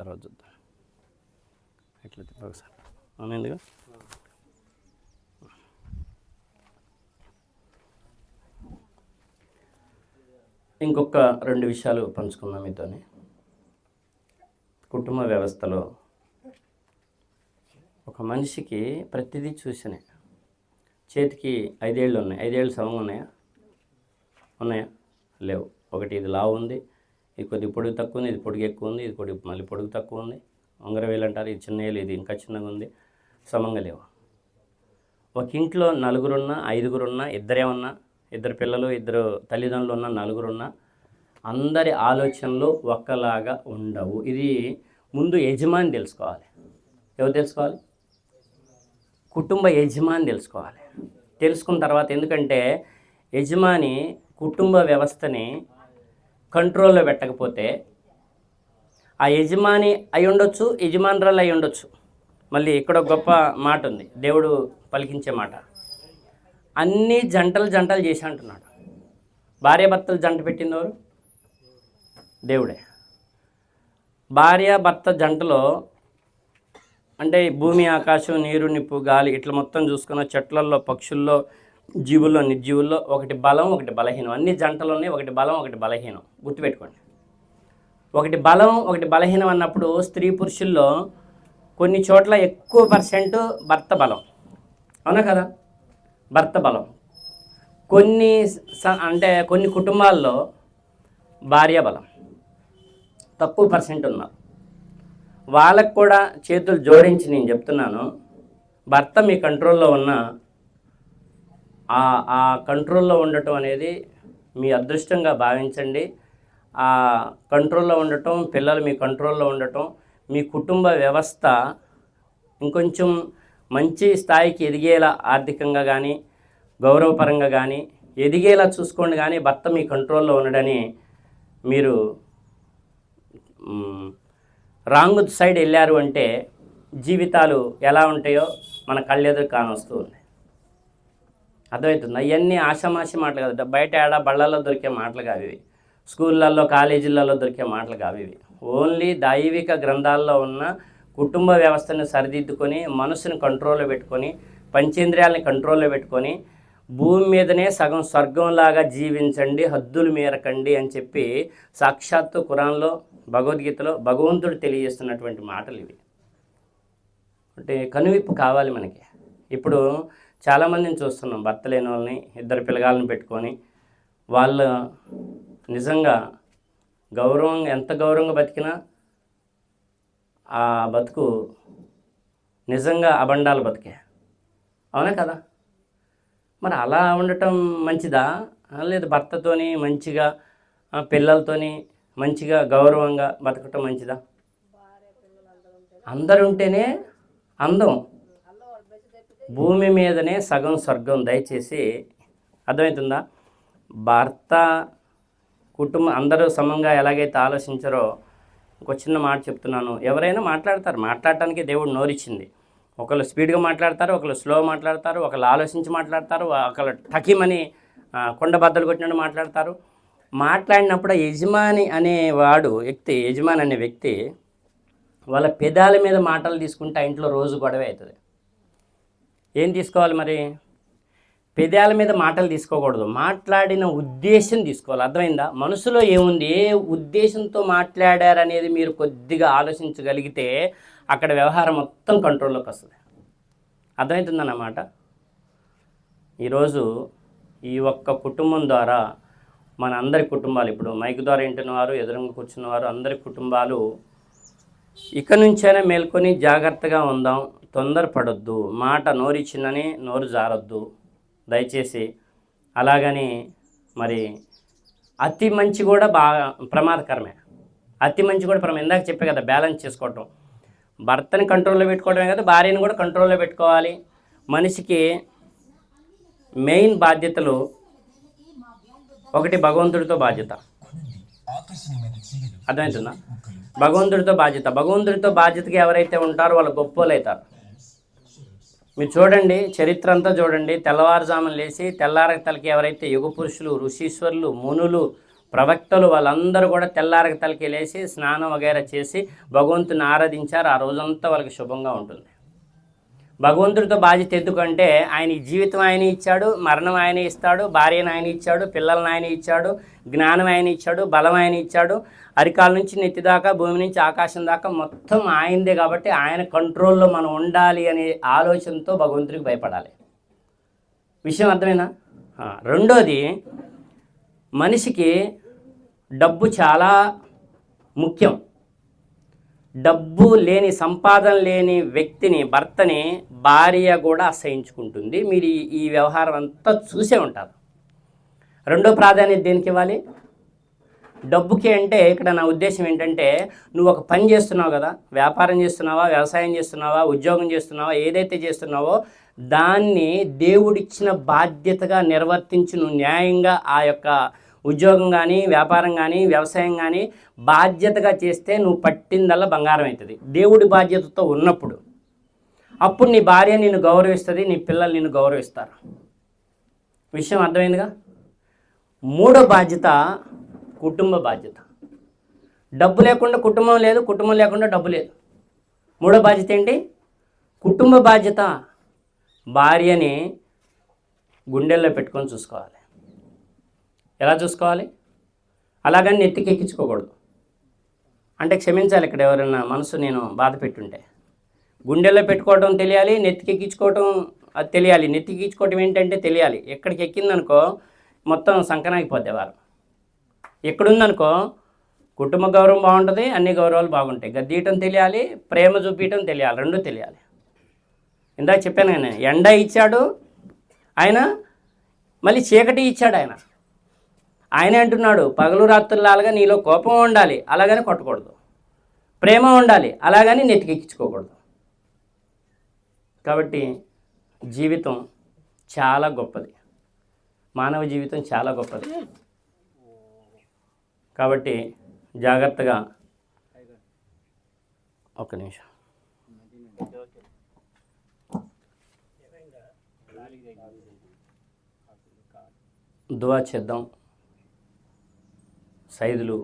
తర్వాత చూద్దాం. ఎట్లా తిప్ప సార్ ఎందుకు? ఇంకొక రెండు విషయాలు పంచుకున్నాం మీతోని. కుటుంబ వ్యవస్థలో ఒక మనిషికి ప్రతిదీ చూసినే. చేతికి ఐదేళ్ళు ఉన్నాయి. ఐదేళ్ళు సమంగా ఉన్నాయా? ఉన్నాయా? లేవు. ఒకటి ఇది లావు ఉంది. ఇది కొద్దిగా పొడుగు తక్కువ ఉంది ఇది పొడుగు ఎక్కువ ఉంది ఇది పొడి మళ్ళీ పొడుగు తక్కువ ఉంది. ఉంగర వేలు అంటారు ఇది చిన్న వేలు ఇది ఇంకా చిన్నగా ఉంది. సమంగా లేవు. ఒక ఇంట్లో నలుగురున్నా ఐదుగురున్నా ఇద్దరే ఉన్నా ఇద్దరు పిల్లలు ఇద్దరు తల్లిదండ్రులు ఉన్న నలుగురున్నా అందరి ఆలోచనలు ఒక్కలాగా ఉండవు. ఇది ముందు యజమాని తెలుసుకోవాలి. ఎవరు తెలుసుకోవాలి? కుటుంబ యజమాని తెలుసుకోవాలి. తెలుసుకున్న తర్వాత ఎందుకంటే యజమాని కుటుంబ వ్యవస్థని కంట్రోల్లో పెట్టకపోతే ఆ యజమాని అయి ఉండొచ్చు యజమానురాలు అయి ఉండొచ్చు. మళ్ళీ ఇక్కడ గొప్ప మాట ఉంది. దేవుడు పలికించే మాట. అన్ని జంటలు జంటలు చేసి అంటున్నాడు. భార్య భర్తలు జంట పెట్టినవారు దేవుడే. భార్య భర్త జంటలో అంటే భూమి ఆకాశం నీరు నిప్పు గాలి ఇట్లా మొత్తం చూసుకున్న చెట్లల్లో పక్షుల్లో జీవుల్లో నిర్జీవుల్లో ఒకటి బలం ఒకటి బలహీనం. అన్ని జంటలు ఉన్నాయి ఒకటి బలం ఒకటి బలహీనం. గుర్తుపెట్టుకోండి. ఒకటి బలం ఒకటి బలహీనం అన్నప్పుడు స్త్రీ పురుషుల్లో కొన్ని చోట్ల ఎక్కువ పర్సెంట్ భర్త బలం. అవునా కదా? భర్త బలం. కొన్ని స- అంటే కొన్ని కుటుంబాల్లో భార్య బలం. తక్కువ పర్సెంట్ ఉన్నారు వాళ్ళకు కూడా చేతులు జోడించి నేను చెప్తున్నాను. భర్త మీ కంట్రోల్లో ఉన్న ఆ ఆ కంట్రోల్లో ఉండటం అనేది మీ అదృష్టంగా భావించండి. ఆ కంట్రోల్లో ఉండటం పిల్లలు మీ కంట్రోల్లో ఉండటం మీ కుటుంబ వ్యవస్థ ఇంకొంచెం మంచి స్థాయికి ఎదిగేలా ఆర్థికంగా కానీ గౌరవపరంగా కానీ ఎదిగేలా చూసుకోండి కానీ భర్త మీ కంట్రోల్లో ఉండడని మీరు రాంగ్ సైడ్ వెళ్ళారు అంటే జీవితాలు ఎలా ఉంటాయో మన కళ్ళెదురు కానొస్తూ ఉన్నాయి. అర్థమవుతుంది? అవన్నీ ఆషామాషి మాటలు కాదు. బయట ఏడ బళ్ళల్లో దొరికే మాటలు కావు ఇవి. స్కూళ్ళల్లో కాలేజీలలో దొరికే మాటలు కావు ఇవి. ఓన్లీ దైవిక గ్రంథాల్లో ఉన్న కుటుంబ వ్యవస్థను సరిదిద్దుకొని మనసుని కంట్రోల్లో పెట్టుకొని పంచేంద్రియాలని కంట్రోల్లో పెట్టుకొని భూమి మీదనే సగం స్వర్గంలాగా జీవించండి హద్దులు మీరకండి అని చెప్పి సాక్షాత్తు కురాన్లో భగవద్గీతలో భగవంతుడు తెలియజేస్తున్నటువంటి మాటలు ఇవి. అంటే కనువిప్పు కావాలి మనకి. ఇప్పుడు చాలామందిని చూస్తున్నాం. భర్త లేని వాళ్ళని ఇద్దరు పిల్లగాళ్ళని పెట్టుకొని. వాళ్ళు నిజంగా గౌరవం ఎంత గౌరవంగా బతికినా ఆ బతుకు నిజంగా అబండాలు బతికే. అవునా కదా? మరి అలా ఉండటం మంచిదా? లేదు భర్తతోని మంచిగా పిల్లలతోని మంచిగా గౌరవంగా బతకటం మంచిదా? అందరు ఉంటేనే అందం. భూమి మీదనే సగం స్వర్గం దయచేసి అర్థమవుతుందా? భర్త కుటుంబం అందరూ సమంగా ఎలాగైతే ఆలోచించారో ఒక చిన్న మాట చెప్తున్నాను. ఎవరైనా మాట్లాడతారు. మాట్లాడటానికి దేవుడు నోరిచ్చింది. ఒకళ్ళు స్పీడ్గా మాట్లాడతారు ఒకళ్ళు స్లో మాట్లాడతారు ఒకళ్ళు ఆలోచించి మాట్లాడతారు ఒకళ్ళు టకీమని కొండబద్దలు కొండ బద్దలు కొట్టినట్టు మాట్లాడతారు. మాట్లాడినప్పుడు యజమాని అనేవాడు వ్యక్తి యజమాని అనే వ్యక్తి వాళ్ళ పెదాల మీద మాటలు తీసుకుంటే ఆ ఇంట్లో రోజు గొడవ అవుతుంది ఏం తీసుకోవాలి మరి? పెదాల మీద మాటలు తీసుకోకూడదు. మాట్లాడిన ఉద్దేశం తీసుకోవాలి. అర్థమైందా? మనసులో ఏముంది? ఏ ఉద్దేశంతో మాట్లాడారనేది మీరు కొద్దిగా ఆలోచించగలిగితే అక్కడ వ్యవహారం మొత్తం కంట్రోల్లోకి వస్తుంది. అర్థమవుతుందన్నమాట ఈరోజు ఈ ఒక్క కుటుంబం ద్వారా మన అందరి కుటుంబాలు ఇప్పుడు మైక్ ద్వారా వింటున్న వారు ఎదురుగా కూర్చున్న వారు అందరి కుటుంబాలు ఇక నుంచైనా మేల్కొని జాగ్రత్తగా ఉందాం. తొందరపడొద్దు. మాట నోరిచ్చిందని నోరు జారొద్దు. దయచేసి అలాగని మరి అతి మంచి కూడా బాగా ప్రమాదకరమే. అతి మంచి కూడా ప్రమాదం. ఇందాక చెప్పే కదా బ్యాలెన్స్ చేసుకోవటం. భర్తని కంట్రోల్లో పెట్టుకోవడమే కదా భార్యను కూడా కంట్రోల్లో పెట్టుకోవాలి. మనిషికి మెయిన్ బాధ్యతలు ఒకటి భగవంతుడితో బాధ్యత. అర్థమవుతుందా భగవంతుడితో బాధ్యత. భగవంతుడితో బాధ్యతగా ఎవరైతే ఉంటారో వాళ్ళు గొప్పోలు అవుతారు మీరు చూడండి చరిత్ర అంతా చూడండి. తెల్లవారుజామున లేచి తెల్లారక తలకి ఎవరైతే యుగ పురుషులు ఋషీశ్వరులు మునులు ప్రవక్తలు వాళ్ళందరూ కూడా తెల్లారక తలకి లేచి స్నానం వగైరా చేసి భగవంతుని ఆరాధించారు. ఆ రోజంతా వాళ్ళకి శుభంగా ఉంటుంది. భగవంతుడితో బాధ్యత ఎందుకంటే ఆయన జీవితం ఆయన ఇచ్చాడు మరణం ఆయన ఇస్తాడు భార్యను ఆయన ఇచ్చాడు పిల్లలను ఆయన ఇచ్చాడు జ్ఞానం ఆయన ఇచ్చాడు బలం ఆయన ఇచ్చాడు. అరికాల నుంచి నెత్తి దాకా భూమి నుంచి ఆకాశం దాకా మొత్తం ఆయనదే కాబట్టి ఆయన కంట్రోల్లో మనం ఉండాలి అనే ఆలోచనతో భగవంతుడికి భయపడాలి. విషయం అర్థమేనా రెండోది మనిషికి డబ్బు చాలా ముఖ్యం. డబ్బు లేని సంపాదన లేని వ్యక్తిని భర్తని భార్య కూడా అసహించుకుంటుంది. మీరు ఈ- ఈ వ్యవహారం అంతా చూసే ఉంటారు. రెండో ప్రాధాన్యత దేనికి ఇవ్వాలి? డబ్బుకి అంటే ఇక్కడ నా ఉద్దేశం ఏంటంటే నువ్వు ఒక పని చేస్తున్నావు కదా వ్యాపారం చేస్తున్నావా వ్యవసాయం చేస్తున్నావా ఉద్యోగం చేస్తున్నావా ఏదైతే చేస్తున్నావో దాన్ని దేవుడిచ్చిన బాధ్యతగా నిర్వర్తించి నువ్వు న్యాయంగా ఆ యొక్క ఉద్యోగం కానీ వ్యాపారం కానీ వ్యవసాయం కానీ బాధ్యతగా చేస్తే నువ్వు పట్టిందల్లా బంగారం అవుతుంది. దేవుడి బాధ్యతతో ఉన్నప్పుడు. అప్పుడు నీ భార్య నిన్ను గౌరవిస్తుంది నీ పిల్లలు నిన్ను గౌరవిస్తారు. విషయం అర్థమైందిగా? మూడో బాధ్యత కుటుంబ బాధ్యత. డబ్బు లేకుండా కుటుంబం లేదు కుటుంబం లేకుండా డబ్బు లేదు. మూడో బాధ్యత ఏంటి? కుటుంబ బాధ్యత భార్యని గుండెల్లో పెట్టుకొని చూసుకోవాలి. ఎలా చూసుకోవాలి? అలాగని నెత్తికి ఎక్కించుకోకూడదు. అంటే క్షమించాలి ఇక్కడ ఎవరైనా మనసు నేను బాధ పెట్టుంటే. గుండెల్లో పెట్టుకోవడం తెలియాలి నెత్తికెక్కించుకోవడం అది తెలియాలి. నెత్తికి ఏంటంటే తెలియాలి. ఎక్కడికి ఎక్కిందనుకో మొత్తం సంకనాగిపోద్ది వారు. ఇక్కడుందనుకో కుటుంబ గౌరవం బాగుంటుంది అన్ని గౌరవాలు బాగుంటాయి. గద్దీయటం తెలియాలి ప్రేమ చూపించడం తెలియాలి రెండు తెలియాలి. ఇందాక చెప్పాను కానీ ఎండ ఇచ్చాడు ఆయన మళ్ళీ చీకటి ఇచ్చాడు ఆయన. ఆయన అంటున్నాడు పగలు రాత్రులాగా నీలో కోపం ఉండాలి అలాగని కొట్టకూడదు. ప్రేమ ఉండాలి అలాగని నెతికెక్కించుకోకూడదు కాబట్టి జీవితం చాలా గొప్పది. మానవ జీవితం చాలా గొప్పది. కాబట్టి జాగ్రత్తగా ఒక్క నిమిషం. దువా చేద్దాం. సైదులు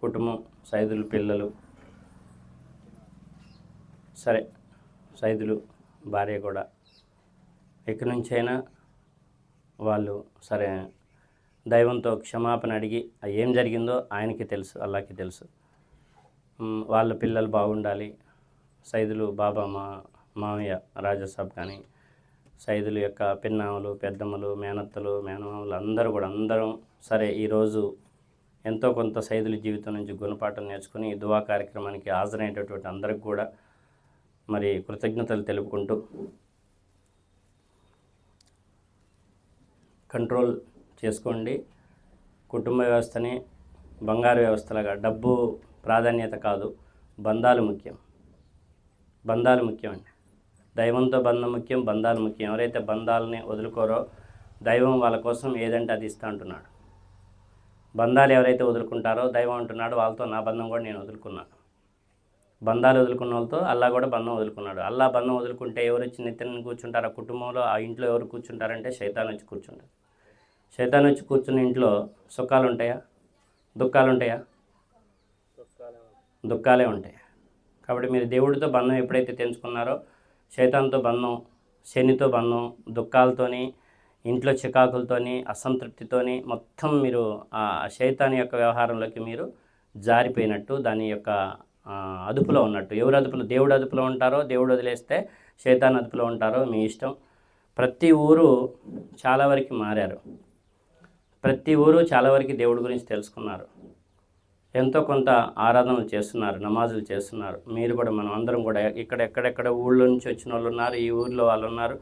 కుటుంబం సైదులు పిల్లలు. సరే సైదులు భార్య కూడా. ఎక్కడి నుంచైనా వాళ్ళు సరే దైవంతో క్షమాపణ అడిగి ఏం జరిగిందో ఆయనకి తెలుసు అల్లాకి తెలుసు. వాళ్ళ పిల్లలు బాగుండాలి. సైదులు బాబా మా మామయ్య రాజాసాబ్ కానీ సైదుల యొక్క పిన్నాములు పెద్దమ్మలు మేనత్తలు మేనమామలు అందరూ కూడా అందరం సరే ఈరోజు ఎంతో కొంత సైదుల జీవితం నుంచి గుణపాఠం నేర్చుకుని ఈ దువా కార్యక్రమానికి హాజరైనటువంటి అందరికి కూడా మరి కృతజ్ఞతలు తెలుపుకుంటూ కంట్రోల్ చేసుకోండి. కుటుంబ వ్యవస్థని బంగారు వ్యవస్థలాగా. డబ్బు ప్రాధాన్యత కాదు బంధాలు ముఖ్యం. బంధాలు ముఖ్యం అండి. దైవంతో బంధం ముఖ్యం బంధాలు ముఖ్యం. ఎవరైతే బంధాలని వదులుకోరో దైవం వాళ్ళ కోసం ఏదంటే అది ఇస్తా అంటున్నాడు. బంధాలు ఎవరైతే వదులుకుంటారో దైవం అంటున్నాడు వాళ్ళతో నా బంధం కూడా నేను వదులుకున్నాను బంధాలు వదులుకున్న వాళ్ళతో అల్లా కూడా బంధం వదులుకున్నాడు. అల్లా బంధం వదులుకుంటే ఎవరు వచ్చి నిత్యం కూర్చుంటారు? ఆ కుటుంబంలో ఆ ఇంట్లో ఎవరు కూర్చుంటారంటే శైతాన్ వచ్చి కూర్చుంటారు శైతాన్ వచ్చి కూర్చున్న ఇంట్లో సుఖాలు ఉంటాయా దుఃఖాలు ఉంటాయా. దుఃఖాలే ఉంటాయి కాబట్టి మీరు దేవుడితో బంధం ఎప్పుడైతే తెంచుకున్నారో శైతాన్తో బంధం శనితో బంధం దుఃఖాలతోని ఇంట్లో చికాకులతోని అసంతృప్తితోని మొత్తం మీరు ఆ శైతాన్ యొక్క వ్యవహారంలోకి మీరు జారిపోయినట్టు దాని యొక్క అదుపులో ఉన్నట్టు. ఎవరు అదుపులో? దేవుడు అదుపులో ఉంటారో దేవుడు వదిలేస్తే శైతాన్ అదుపులో ఉంటారో మీ ఇష్టం. ప్రతి ఊరు చాలా వరకు మారారు. ప్రతి ఊరు చాలా వరకు దేవుడి గురించి తెలుసుకున్నారు. ఎంతో కొంత ఆరాధనలు చేస్తున్నారు నమాజులు చేస్తున్నారు. మీరు కూడా మనం అందరం కూడా ఇక్కడ ఎక్కడెక్కడ ఊళ్ళో నుంచి వచ్చిన వాళ్ళు ఉన్నారు ఈ ఊళ్ళో వాళ్ళు ఉన్నారు.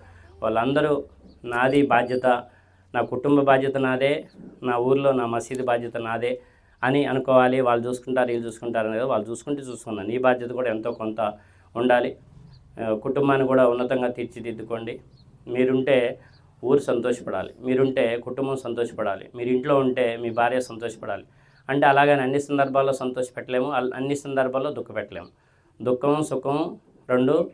వాళ్ళందరూ నాది బాధ్యత నా కుటుంబ బాధ్యత నాదే నా ఊర్లో నా మసీదు బాధ్యత నాదే అని అనుకోవాలి. వాళ్ళు చూసుకుంటారు వీళ్ళు చూసుకుంటారు అనేది వాళ్ళు చూసుకుంటే చూసుకున్నాను నీ బాధ్యత కూడా ఎంతో కొంత ఉండాలి. కుటుంబాన్ని కూడా ఉన్నతంగా తీర్చిదిద్దుకోండి. మీరుంటే ఊరు సంతోషపడాలి. మీరుంటే కుటుంబం సంతోషపడాలి. మీరు ఇంట్లో ఉంటే మీ భార్య సంతోషపడాలి. అంటే అలాగని అన్ని సందర్భాల్లో సంతోషపెట్టలేము. అన్ని సందర్భాల్లో దుఃఖపెట్టలేము. దుఃఖం సుఖం రెండు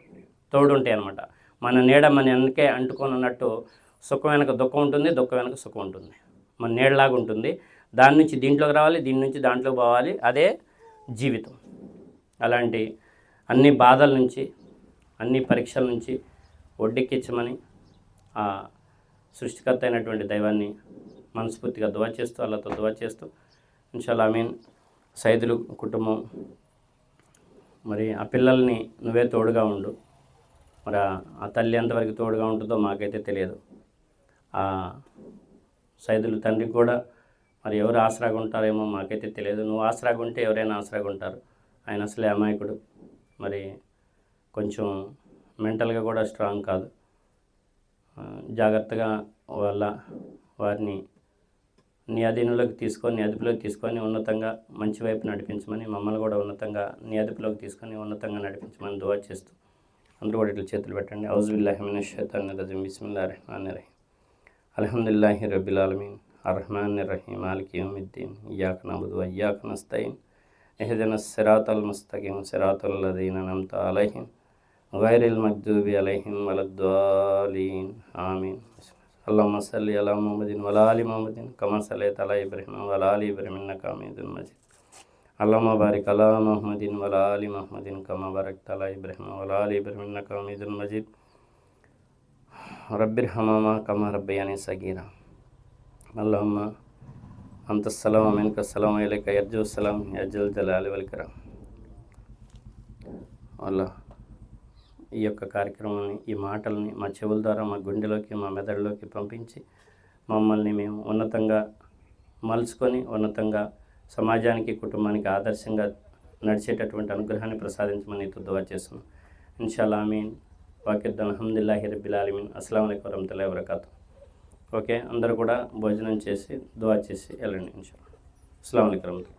తోడు ఉంటాయి అనమాట మన నీడ మన వెనకే అంటుకొని ఉన్నట్టు సుఖం వెనక దుఃఖం ఉంటుంది దుఃఖం వెనక సుఖం ఉంటుంది. మన నీడలాగా ఉంటుంది. దాని నుంచి దీంట్లోకి రావాలి దీని నుంచి దాంట్లోకి పోవాలి. అదే జీవితం. అలాంటి అన్ని బాధల నుంచి అన్ని పరీక్షల నుంచి ఒడ్డెక్కించమని ఆ సృష్టికర్త అయినటువంటి దైవాన్ని మనస్ఫూర్తిగా దువా చేస్తూ అల్లతో దువా చేస్తూ ఇన్షాల్లా మీన్ సైదులు కుటుంబం మరి ఆ పిల్లల్ని నువ్వే తోడుగా ఉండు. మరి ఆ- తల్లి ఎంతవరకు తోడుగా ఉంటుందో మాకైతే తెలియదు. ఆ సైదులు తండ్రికి కూడా మరి ఎవరు ఆసరాగా ఉంటారేమో మాకైతే తెలియదు. నువ్వు ఆసరాగా ఉంటే ఎవరైనా ఆసరాగా ఉంటారు. ఆయన అసలే అమాయకుడు. మరి కొంచెం మెంటల్గా కూడా స్ట్రాంగ్ కాదు. జాగ్రత్తగా వాళ్ళ వారిని నీ అధీనంలోకి తీసుకొని నీ అదుపులోకి తీసుకొని ఉన్నతంగా మంచి వైపు నడిపించమని మమ్మల్ని కూడా ఉన్నతంగా నీ అదుపులోకి తీసుకొని ఉన్నతంగా నడిపించమని దువా చేస్తూ అందరూ కూడా ఇట్లా చేతులు పెట్టండి. ఔజుబిల్లాహిమిన షైతాన్ రజీం బిస్మిల్లా రహమాన్ రహీం అల్హమ్దుల్లాహి రబ్బిల్ ఆలమీన్. అర్రహమాన్ రహీం మాలిక్ యౌమిద్దీన్. ఇయ్యాక నబుదు అయ్యాక నస్తయిన్. ఎహదన సిరాతల్ ముస్తకీం సిరాతుల్ లదీన నమ్త غير المكذوب عليهم ولا الضالين آمين اللهم صل على محمد وعلى آل محمد كما صليت على إبراهيم وعلى آل إبراهيم إنك حميد مجيد اللهم بارك على محمد وعلى آل محمد كما باركت على إبراهيم وعلى آل إبراهيم إنك حميد مجيد رب ارحمهما كما ربياني صغيرا اللهم أنت السلام ومنك السلام إليك يرجو السلام يا ذا الجلال والإكرام الله ఈ యొక్క కార్యక్రమాన్ని ఈ మాటల్ని మా చెవుల ద్వారా మా గుండెలోకి మా మెదడులోకి పంపించి మమ్మల్ని మేము ఉన్నతంగా మలుచుకొని ఉన్నతంగా సమాజానికి కుటుంబానికి ఆదర్శంగా నడిచేటటువంటి అనుగ్రహాన్ని ప్రసాదించమని నీతో చేస్తున్నాం. ఇన్షాల్లా మీన్ వాకిద్దాం అహమ్దుల్లాహి రబ్బిలాలిమీన్ అస్సలం అయికు వరహమతుల్లాహి వరకాతు ఓకే అందరూ కూడా భోజనం చేసి దువా చేసి వెళ్ళండి ఇన్షాల్లా అస్సలం అయికు